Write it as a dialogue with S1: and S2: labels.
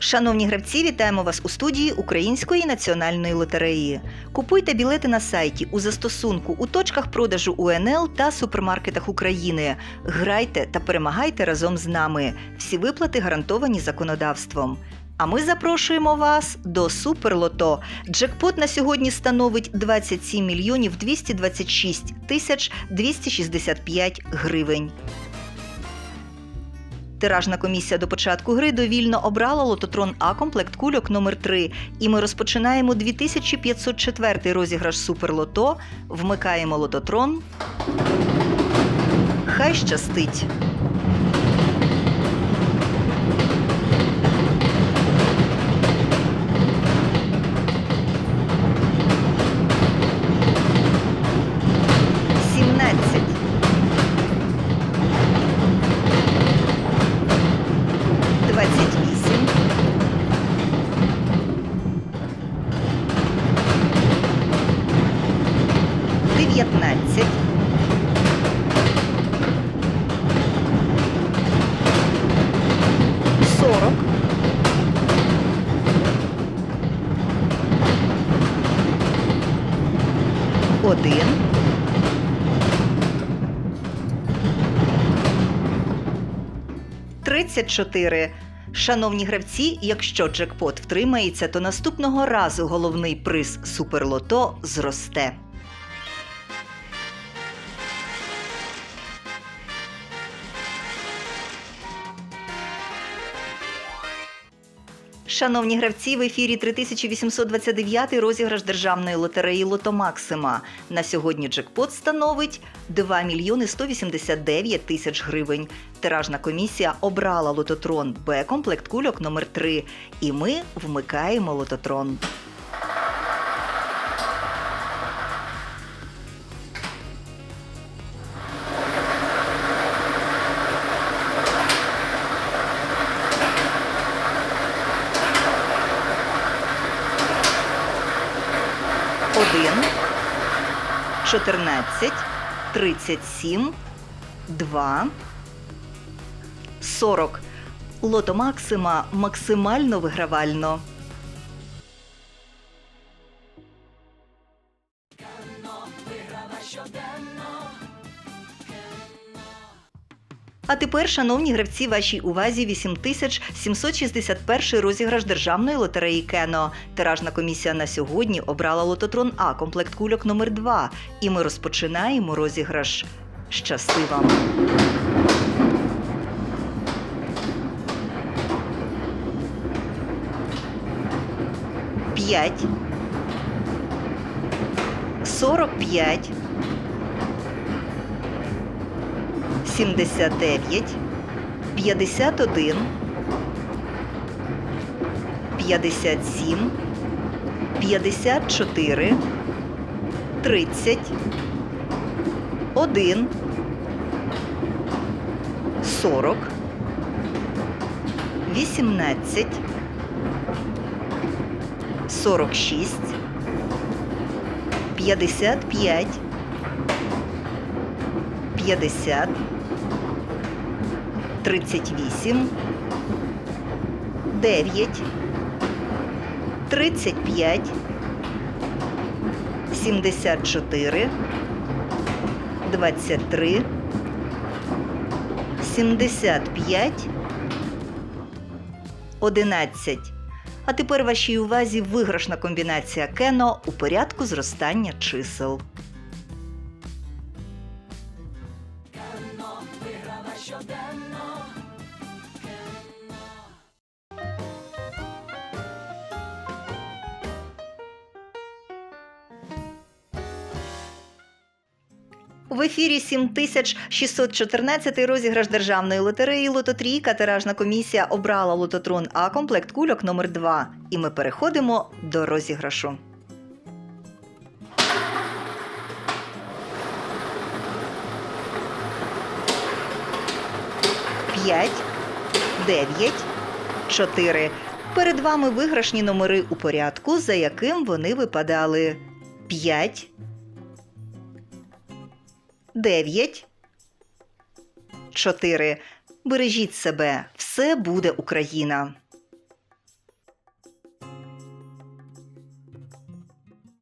S1: Шановні гравці, вітаємо вас у студії Української національної лотереї. Купуйте білети на сайті у застосунку у точках продажу УНЛ та супермаркетах України. Грайте та перемагайте разом з нами. Всі виплати гарантовані законодавством. А ми запрошуємо вас до Суперлото. Джекпот на сьогодні становить 27 мільйонів 226 тисяч 265 гривень. Тиражна комісія до початку гри довільно обрала лототрон А комплект кульок номер 3 І ми розпочинаємо 2504 розіграш Суперлото. Вмикаємо лототрон. Хай щастить. 15. Сорок. Один. Тридцять чотири. Шановні гравці, якщо джекпот втримається, то наступного разу головний приз суперлото зросте. Шановні гравці, в ефірі 3829 розіграш державної лотереї Лото Максима. На сьогодні джекпот становить 2 мільйони 189 тисяч гривень. Тиражна комісія обрала лототрон Б комплект кульок номер 3 І ми вмикаємо лототрон. 14, 37, 2, 40. Лото Максима максимально вигравально. А тепер, шановні гравці, вашій увазі 8761 розіграш державної лотереї Кено. Тиражна комісія на сьогодні обрала лототрон А комплект кульок номер 2 І ми розпочинаємо розіграш. Щасти вам! П'ять. Сорок п'ять. 79, 51, 57, 54, 30, 1, 40, 18, 46, 55, 50, 38, 9, 35, 74, 23, 75, 11. А тепер вашій увазі виграшна комбінація кено у порядку зростання чисел. В ефірі 7614 розіграш державної лотереї Лототрійка. Тиражна комісія обрала лототрон А комплект кульок номер 2 І ми переходимо до розіграшу. П'ять, дев'ять, 4. Перед вами виграшні номери у порядку, за яким вони випадали. 5. 9. 4. Бережіть себе. Все буде Україна.